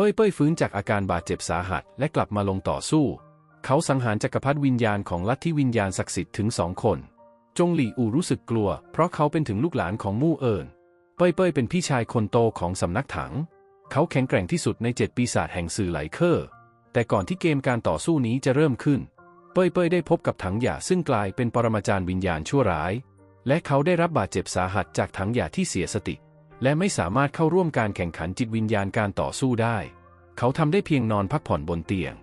เป้ยเป้ยฟื้นจากอาการบาดเจ็บสาหัสและกลับมาลงต่อสู้ เขาสังหารจักรพรรดิวิญญาณของลัทธิวิญญาณศักดิ์สิทธิ์ถึงสองคน จงหลี่อูรู้สึกกลัว เพราะเขาเป็นถึงลูกหลานของมู่เอิญเป้ยเป้ยเป็นพี่ชายคนโตของสำนักถัง เขาแข็งแกร่งที่สุดในเจ็ดปีศาจแห่งสื่อไหลเคอร์แต่ก่อนที่เกมการต่อสู้นี้จะเริ่มขึ้น เป้ยเป้ยได้พบกับถังหยาซึ่งกลายเป็นปรมาจารย์วิญญาณชั่วร้าย และเขาได้รับบาดเจ็บสาหัสจากถังหยาที่เสียสติ และไม่สามารถเข้าร่วมการแข่งขันจิตวิญญาณการต่อสู้ได้ เขาทำได้เพียงนอนพักผ่อนบนเตียง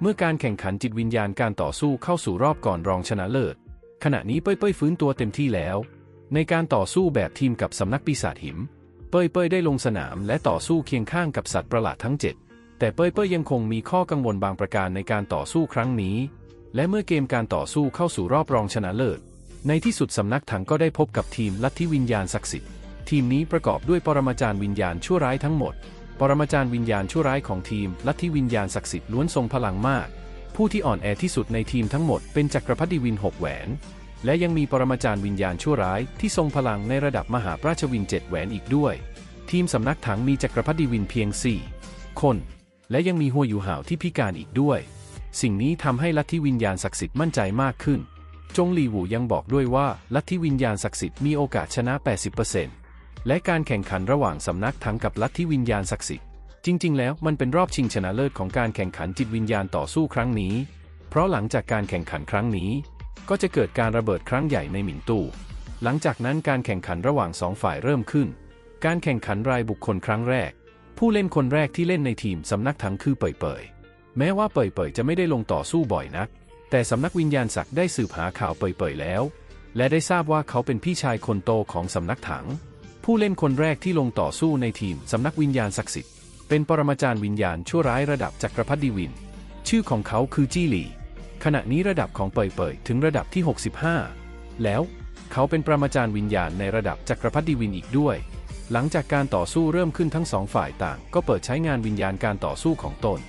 เมื่อการแข่งขันจิตวิญญาณการต่อสู้เข้าสู่รอบก่อนรองชนะเลิศ ขณะนี้เป้ยเป้ยฟื้นตัวเต็มที่แล้ว ในการต่อสู้แบบทีมกับสำนักปีศาจหิม เป้ยเป้ยได้ลงสนามและต่อสู้เคียงข้างกับสัตว์ประหลาดทั้ง 7 แต่เป้ยเป้ยยังคงมีข้อกังวลบางประการในการต่อสู้ครั้งนี้ และเมื่อเกมการต่อสู้เข้าสู่รอบรองชนะเลิศ ในที่สุดสำนักถังก็ได้พบกับทีมลัทธิวิญญาณศักดิ์สิทธิ์ ทีมนี้ประกอบด้วยปรมาจารย์วิญญาณชั่วร้ายทั้งหมด ปรมาจารย์วิญญาณชั่วร้ายของทีมลัทธิวิญญาณศักดิ์สิทธิ์ล้วนทรงพลังมาก ผู้ที่อ่อนแอที่สุดในทีมทั้งหมดเป็นจักรพรรดิวินหกแหวน และยังมีปรมาจารย์วิญญาณชั่วร้ายที่ทรงพลังในระดับมหาราชวินเจ็ดแหวนอีกด้วย ทีมสำนักถังมีจักรพรรดิวินเพียง4คน และยังมีหัวอยู่ห่าวที่พิการอีกด้วย สิ่งนี้ทำให้ลัทธิวิญญาณศักดิ์สิทธิ์มั่นใจมากขึ้นจงหลีหูยังบอกด้วยว่า ลัทธิวิญญาณศักดิ์สิทธิ์มีโอกาสชนะ 80% และการแข่งขันระหว่างสำนักถังกับลัทธิวิญญาณศักดิ์สิทธิ์จริง ๆ แล้วมันเป็นรอบชิงชนะเลิศของการแข่งขันจิตวิญญาณต่อสู้ครั้งนี้ เพราะหลังจากการแข่งขันครั้งนี้ ก็จะเกิดการระเบิดครั้งใหญ่ในหมินตู่หลังจากนั้นการแข่งขันระหว่างสองฝ่ายเริ่มขึ้น การแข่งขันรายบุคคลครั้งแรก ผู้เล่นคนแรกที่เล่นในทีมสำนักถังคือเป่ยเป่ยแม้ว่าเป่ยเป่ยจะไม่ได้ลงต่อสู้บ่อยนัก แต่สำนักวิญญาณศักดิ์ได้สืบหาข่าวเป่ยเป่ยแล้ว และได้ทราบว่าเขาเป็นพี่ชายคนโตของสำนักถัง ผู้เล่นคนแรกที่ลงต่อสู้ในทีมสำนักวิญญาณศักดิ์สิทธิ์ เป็นปรมาจารย์วิญญาณชั่วร้ายระดับจักรพรรดิวิน ชื่อของเขาคือจี้หลี่ขณะนี้ระดับของเปยเปยถึงระดับที่ 65 แล้วเขาเป็นปรมาจารย์วิญญาณในระดับจักรพรรดิวินอีกด้วย หลังจากการต่อสู้เริ่มขึ้นทั้งสองฝ่ายต่าง ก็เปิดใช้งานวิญญาณการต่อสู้ของตน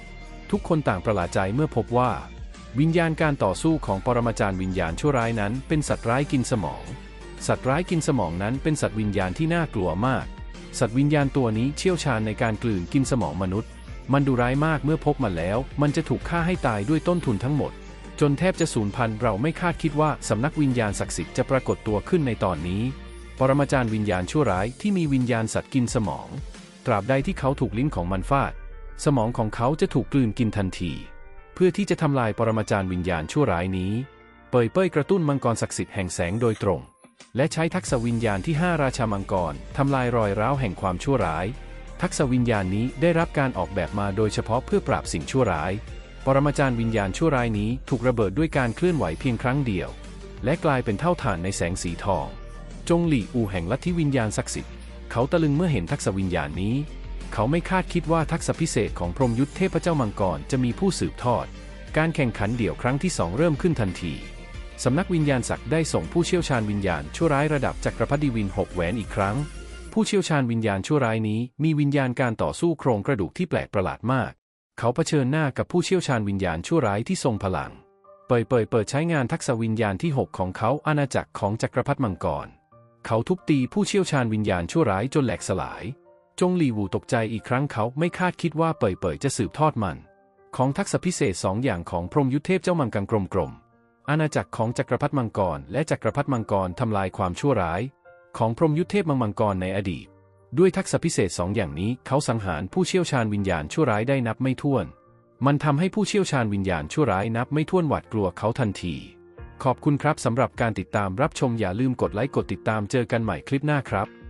ทุกคนต่างประหลาดใจเมื่อพบว่า วิญญาณการต่อสู้ของปรมาจารย์วิญญาณชั่วร้ายนั้นเป็นสัตว์ร้ายกินสมอง สัตว์ร้ายกินสมองนั้นเป็นสัตว์วิญญาณที่น่ากลัวมาก สัตว์วิญญาณตัวนี้เชี่ยวชาญในการกลืนกินสมองมนุษย์ มันดุร้ายมากเมื่อพบมันแล้ว มันจะถูกฆ่าให้ตายด้วยต้นทุนทั้งหมด จนแทบจะสูญพันธุ์เราไม่คาดคิดว่าสำนักวิญญาณศักดิ์สิทธิ์จะปรากฏตัวขึ้นในตอนนี้ ปรมาจารย์วิญญาณชั่วร้ายที่มีวิญญาณสัตว์กินสมอง ตราบใดที่เขาถูกลิ้นของมันฟาด สมองของเขาจะถูกกลืนกินทันที เพื่อที่จะทำลายปรมาจารย์วิญญาณชั่วร้ายนี้ เปยเป้ยกระตุ้นมังกรศักดิ์สิทธิ์แห่งแสงโดยตรง และใช้ทักษะวิญญาณที่ 5 ราชามังกรทำลายรอยร้าวแห่งความชั่วร้าย ทักษะวิญญาณนี้ได้รับการออกแบบมาโดยเฉพาะเพื่อปราบสิ่งชั่วร้าย ปรมาจารย์วิญญาณชั่วร้ายนี้ถูกระเบิดด้วยการเคลื่อนไหวเพียงครั้งเดียว และกลายเป็นเท่าฐานในแสงสีทอง จงหลี่อูแห่งลัทธิวิญญาณศักดิ์สิทธิ์เขาตะลึงเมื่อเห็นทักษะวิญญาณนี้ เขาไม่คาดคิดว่าทักษะพิเศษของพรหมยุทธเทพเจ้ามังกรจะมีผู้สืบทอด การแข่งขันเดี่ยวครั้งที่สองเริ่มขึ้นทันที สำนักวิญญาณศักดิ์ได้ส่งผู้เชี่ยวชาญวิญญาณชั่วร้ายระดับจักรพรรดิวินหกแหวนอีกครั้ง ผู้เชี่ยวชาญวิญญาณชั่วร้ายนี้มีวิญญาณการต่อสู้โครงกระดูกที่แปลกประหลาดมาก เขาเผชิญหน้ากับผู้เชี่ยวชาญวิญญาณชั่วร้ายที่ทรงพลัง เปิดเปิดเปิดใช้งานทักษะวิญญาณที่ 6 ของเขาอาณาจักรของจักรพรรดิมังกร เขาทุบตีผู้เชี่ยวชาญวิญญาณชั่วร้ายจนแหลกสลาย จงหลีวูตกใจอีกครั้งเขาไม่คาดคิดว่าเปิดเปิดจะสืบทอดมัน ของทักษะพิเศษสองอย่างของพรหมยุทธเทพเจ้ามังกรกลมกลมๆ อาณาจักรของจักรพรรดิมังกร และจักรพรรดิมังกรทำลายความชั่วร้าย ของพรหมยุทธเทพมังมังกรในอดีต ด้วยทักษะพิเศษสองอย่างนี้เขาสังหารผู้เชี่ยวชาญวิญญาณชั่วร้ายได้นับไม่ถ้วน มันทำให้ผู้เชี่ยวชาญวิญญาณชั่วร้ายนับไม่ถ้วนหวาดกลัวเขาทันที ขอบคุณครับสำหรับการติดตามรับชมอย่าลืมกดไลค์กดติดตามเจอกันใหม่คลิปหน้าครับ